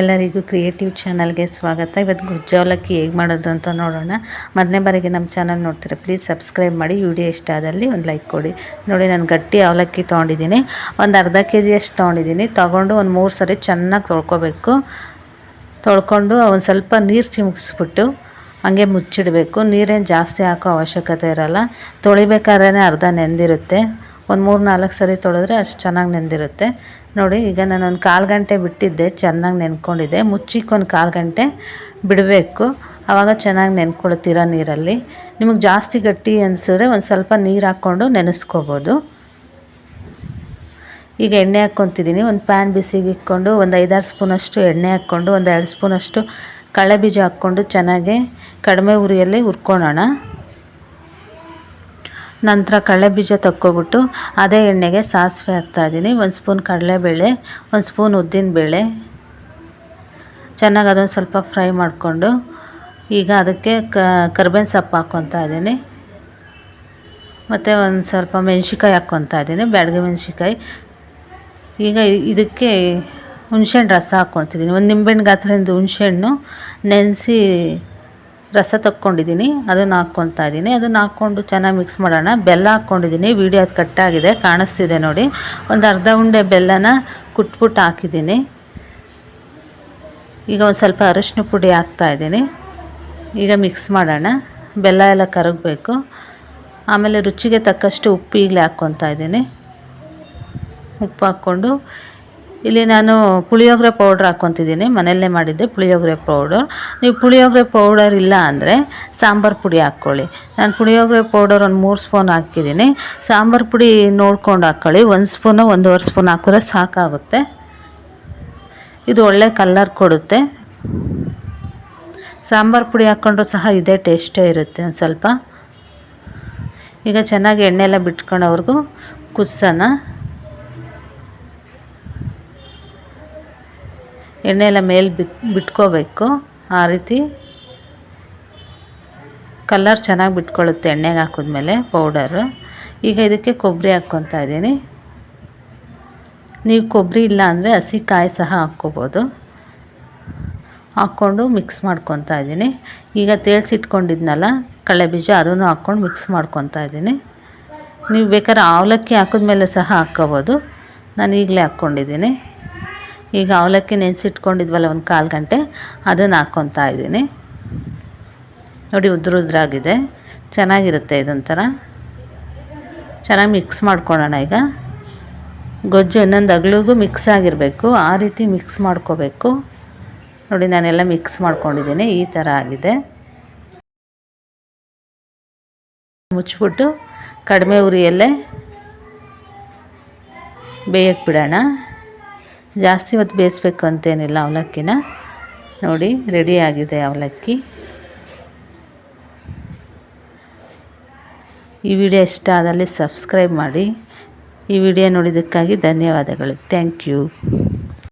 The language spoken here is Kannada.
ಎಲ್ಲರಿಗೂ ಕ್ರಿಯೇಟಿವ್ ಚಾನಲ್ಗೆ ಸ್ವಾಗತ. ಇವತ್ತು ಗುಜ್ಜು ಅವಲಕ್ಕಿ ಹೇಗೆ ಮಾಡೋದು ಅಂತ ನೋಡೋಣ. ಮೊದಲನೇ ಬಾರಿಗೆ ನಮ್ಮ ಚಾನಲ್ ನೋಡ್ತೀರಾ ಪ್ಲೀಸ್ ಸಬ್ಸ್ಕ್ರೈಬ್ ಮಾಡಿ. ವಿಡಿಯೋ ಇಷ್ಟ ಆದಲ್ಲಿ ಒಂದು ಲೈಕ್ ಕೊಡಿ. ನೋಡಿ, ನಾನು ಗಟ್ಟಿ ಅವಲಕ್ಕಿ ತೊಗೊಂಡಿದ್ದೀನಿ. ಒಂದು ಅರ್ಧ ಕೆ ಜಿಯಷ್ಟು ತೊಗೊಂಡಿದ್ದೀನಿ. ತೊಗೊಂಡು ಒಂದು ಮೂರು ಸರಿ ಚೆನ್ನಾಗಿ ತೊಳ್ಕೊಬೇಕು. ತೊಳ್ಕೊಂಡು ಒಂದು ಸ್ವಲ್ಪ ನೀರು ಚಿಮುಕ್ಸ್ಬಿಟ್ಟು ಹಂಗೆ ಮುಚ್ಚಿಡಬೇಕು. ನೀರೇನು ಜಾಸ್ತಿ ಹಾಕೋ ಅವಶ್ಯಕತೆ ಇರೋಲ್ಲ. ತೊಳಿಬೇಕಾದ್ರೆ ಅರ್ಧ ನೆಂದಿರುತ್ತೆ. ಒಂದು ಮೂರು ನಾಲ್ಕು ಸರಿ ತೊಳೆದ್ರೆ ಅಷ್ಟು ಚೆನ್ನಾಗಿ ನೆಂದಿರುತ್ತೆ. ನೋಡಿ, ಈಗ ನಾನು ಒಂದು ಕಾಲು ಗಂಟೆ ಬಿಟ್ಟಿದ್ದೆ, ಚೆನ್ನಾಗಿ ನೆನ್ಕೊಂಡಿದ್ದೆ. ಮುಚ್ಚಿಕ್ಕೊಂದು ಕಾಲು ಗಂಟೆ ಬಿಡಬೇಕು. ಆವಾಗ ಚೆನ್ನಾಗಿ ನೆನ್ಕೊಳ್ತೀರ ನೀರಲ್ಲಿ. ನಿಮಗೆ ಜಾಸ್ತಿ ಗಟ್ಟಿ ಅನಿಸಿದ್ರೆ ಒಂದು ಸ್ವಲ್ಪ ನೀರು ಹಾಕ್ಕೊಂಡು ನೆನೆಸ್ಕೋಬೋದು. ಈಗ ಎಣ್ಣೆ ಹಾಕ್ಕೊತಿದ್ದೀನಿ. ಒಂದು ಪ್ಯಾನ್ ಬಿಸಿಗೆ ಇಕ್ಕೊಂಡು ಒಂದು ಐದಾರು ಸ್ಪೂನಷ್ಟು ಎಣ್ಣೆ ಹಾಕ್ಕೊಂಡು, ಒಂದು ಎರಡು ಸ್ಪೂನಷ್ಟು ಕಳೆ ಬೀಜ ಹಾಕ್ಕೊಂಡು ಚೆನ್ನಾಗಿ ಕಡಿಮೆ ಉರಿಯಲ್ಲಿ ಹುರ್ಕೊಳೋಣ. ನಂತರ ಕಡಲೆ ಬೀಜ ತಕ್ಕೊಬಿಟ್ಟು ಅದೇ ಎಣ್ಣೆಗೆ ಸಾಸಿವೆ ಹಾಕ್ತಾಯಿದ್ದೀನಿ ಒಂದು ಸ್ಪೂನ್ ಕಡಲೆಬೇಳೆ, ಒಂದು ಸ್ಪೂನ್ ಉದ್ದಿನಬೇಳೆ ಚೆನ್ನಾಗಿ ಅದೊಂದು ಸ್ವಲ್ಪ ಫ್ರೈ ಮಾಡಿಕೊಂಡು ಈಗ ಅದಕ್ಕೆ ಕರ್ಬೇವಿನ ಸೊಪ್ಪು ಹಾಕ್ಕೊತಾ ಇದ್ದೀನಿ. ಮತ್ತು ಒಂದು ಸ್ವಲ್ಪ ಮೆಣ್ಸಿಕಾಯಿ ಹಾಕ್ಕೊತಾ ಇದ್ದೀನಿ, ಬ್ಯಾಡಗೆ ಮೆಣ್ಸಿಕಾಯಿ ಈಗ ಇದಕ್ಕೆ ಹುಣ್ಸೆಹಣ್ಣು ರಸ ಹಾಕ್ಕೊತಿದ್ದೀನಿ ಒಂದು ನಿಂಬೆಹಣ್ಣು ಗಾತ್ರದಿಂದ ಹುಣ್ಸೆಹಣ್ಣು ನೆನೆಸಿ ರಸ ತಕ್ಕೊಂಡಿದ್ದೀನಿ, ಅದನ್ನು ಹಾಕ್ಕೊತಾ ಇದ್ದೀನಿ. ಅದನ್ನು ಹಾಕ್ಕೊಂಡು ಚೆನ್ನಾಗಿ ಮಿಕ್ಸ್ ಮಾಡೋಣ. ಬೆಲ್ಲ ಹಾಕ್ಕೊಂಡಿದ್ದೀನಿ. ವೀಡಿಯೋ ಅದು ಕಟ್ಟಾಗಿದೆ ಕಾಣಿಸ್ತಿದೆ ನೋಡಿ. ಒಂದು ಅರ್ಧ ಉಂಡೆ ಬೆಲ್ಲನ ಕುಟ್ಬಿಟ್ಟು ಹಾಕಿದ್ದೀನಿ. ಈಗ ಒಂದು ಸ್ವಲ್ಪ ಅರಶಿನ ಪುಡಿ ಹಾಕ್ತಾಯಿದ್ದೀನಿ ಈಗ ಮಿಕ್ಸ್ ಮಾಡೋಣ. ಬೆಲ್ಲ ಎಲ್ಲ ಕರಗಬೇಕು. ಆಮೇಲೆ ರುಚಿಗೆ ತಕ್ಕಷ್ಟು ಉಪ್ಪು ಈಗಲೇ ಹಾಕ್ಕೊತಾ ಇದ್ದೀನಿ. ಉಪ್ಪು ಹಾಕ್ಕೊಂಡು ಇಲ್ಲಿ ನಾನು ಪುಳಿಯೋಗರೆ ಪೌಡ್ರ್ ಹಾಕ್ಕೊತಿದ್ದೀನಿ. ಮನೆಯಲ್ಲೇ ಮಾಡಿದ್ದೆ ಪುಳಿಯೋಗರೆ ಪೌಡರ್ ನೀವು ಪುಳಿಯೋಗರೆ ಪೌಡರ್ ಇಲ್ಲ ಅಂದರೆ ಸಾಂಬಾರು ಪುಡಿ ಹಾಕ್ಕೊಳ್ಳಿ. ನಾನು ಪುಳಿಯೋಗರೆ ಪೌಡರ್ ಒಂದು ಮೂರು ಸ್ಪೂನ್ ಹಾಕಿದ್ದೀನಿ ಸಾಂಬಾರು ಪುಡಿ ನೋಡ್ಕೊಂಡು ಹಾಕ್ಕೊಳ್ಳಿ ಒಂದು ಸ್ಪೂನು, ಒಂದೂವರೆ ಸ್ಪೂನ್ ಹಾಕಿದ್ರೆ ಸಾಕಾಗುತ್ತೆ. ಇದು ಒಳ್ಳೆ ಕಲ್ಲರ್ ಕೊಡುತ್ತೆ. ಸಾಂಬಾರು ಪುಡಿ ಹಾಕ್ಕೊಂಡ್ರೂ ಸಹ ಇದೇ ಟೇಸ್ಟೇ ಇರುತ್ತೆ ಒಂದು ಸ್ವಲ್ಪ. ಈಗ ಚೆನ್ನಾಗಿ ಎಣ್ಣೆ ಎಲ್ಲ ಬಿಟ್ಕೊಂಡವ್ರಿಗೂ ಕುಸ್ಸನ ಎಣ್ಣೆ ಎಲ್ಲ ಮೇಲೆ ಬಿಟ್ ಬಿಟ್ಕೋಬೇಕು. ಆ ರೀತಿ ಕಲ್ಲರ್ ಚೆನ್ನಾಗಿ ಬಿಟ್ಕೊಳ್ಳುತ್ತೆ ಎಣ್ಣೆಗೆ ಹಾಕಿದ್ಮೇಲೆ, ಪೌಡರು. ಈಗ ಇದಕ್ಕೆ ಕೊಬ್ಬರಿ ಹಾಕ್ಕೊತಾ ಇದ್ದೀನಿ. ನೀವು ಕೊಬ್ಬರಿ ಇಲ್ಲ ಅಂದರೆ ಹಸಿ ಕಾಯಿ ಸಹ ಹಾಕ್ಕೋಬೋದು. ಹಾಕ್ಕೊಂಡು ಮಿಕ್ಸ್ ಮಾಡ್ಕೊತಾ ಇದ್ದೀನಿ. ಈಗ ತೇಳ್ಸಿಟ್ಕೊಂಡಿದ್ನಲ್ಲ ಕಳೆ ಬೀಜ ಅದನ್ನು ಹಾಕ್ಕೊಂಡು ಮಿಕ್ಸ್ ಮಾಡ್ಕೊತಾ ಇದ್ದೀನಿ. ನೀವು ಬೇಕಾದ್ರೆ ಅವಲಕ್ಕಿ ಹಾಕಿದ್ಮೇಲೆ ಸಹ ಹಾಕ್ಕೋಬೋದು. ನಾನು ಈಗಲೇ ಹಾಕ್ಕೊಂಡಿದ್ದೀನಿ. ಈಗ ಅವಲಕ್ಕಿ ನೆನೆಸಿಟ್ಕೊಂಡಿದ್ವಲ್ಲ ಒಂದು ಕಾಲು ಗಂಟೆ, ಅದನ್ನು ಹಾಕ್ಕೊತಾ ಇದ್ದೀನಿ. ನೋಡಿ ಉದ್ರ ಉದ್ರಾಗಿದೆ. ಚೆನ್ನಾಗಿರುತ್ತೆ ಇದೊಂಥರ. ಚೆನ್ನಾಗಿ ಮಿಕ್ಸ್ ಮಾಡ್ಕೊಳ್ಳೋಣ ಈಗ. ಗೊಜ್ಜು ಇನ್ನೊಂದು ಅಗ್ಲಿಗೂ ಮಿಕ್ಸ್ ಆಗಿರಬೇಕು. ಆ ರೀತಿ ಮಿಕ್ಸ್ ಮಾಡ್ಕೋಬೇಕು. ನೋಡಿ ನಾನೆಲ್ಲ ಮಿಕ್ಸ್ ಮಾಡ್ಕೊಂಡಿದ್ದೀನಿ. ಈ ಥರ ಆಗಿದೆ. ಮುಚ್ಚಿಬಿಟ್ಟು ಕಡಿಮೆ ಉರಿಯಲ್ಲೇ ಬೇಯಕ್ಕೆ ಬಿಡೋಣ. ಜಾಸ್ತಿ ಹೊತ್ತು ಬೇಯಿಸ್ಬೇಕು ಅಂತೇನಿಲ್ಲ ಅವಲಕ್ಕಿನ. ನೋಡಿ ರೆಡಿಯಾಗಿದೆ ಅವಲಕ್ಕಿ. ಈ ವಿಡಿಯೋ ಇಷ್ಟ ಆದಲ್ಲಿ ಸಬ್ಸ್ಕ್ರೈಬ್ ಮಾಡಿ. ಈ ವಿಡಿಯೋ ನೋಡಿದ್ದಕ್ಕಾಗಿ ಧನ್ಯವಾದಗಳು. Thank you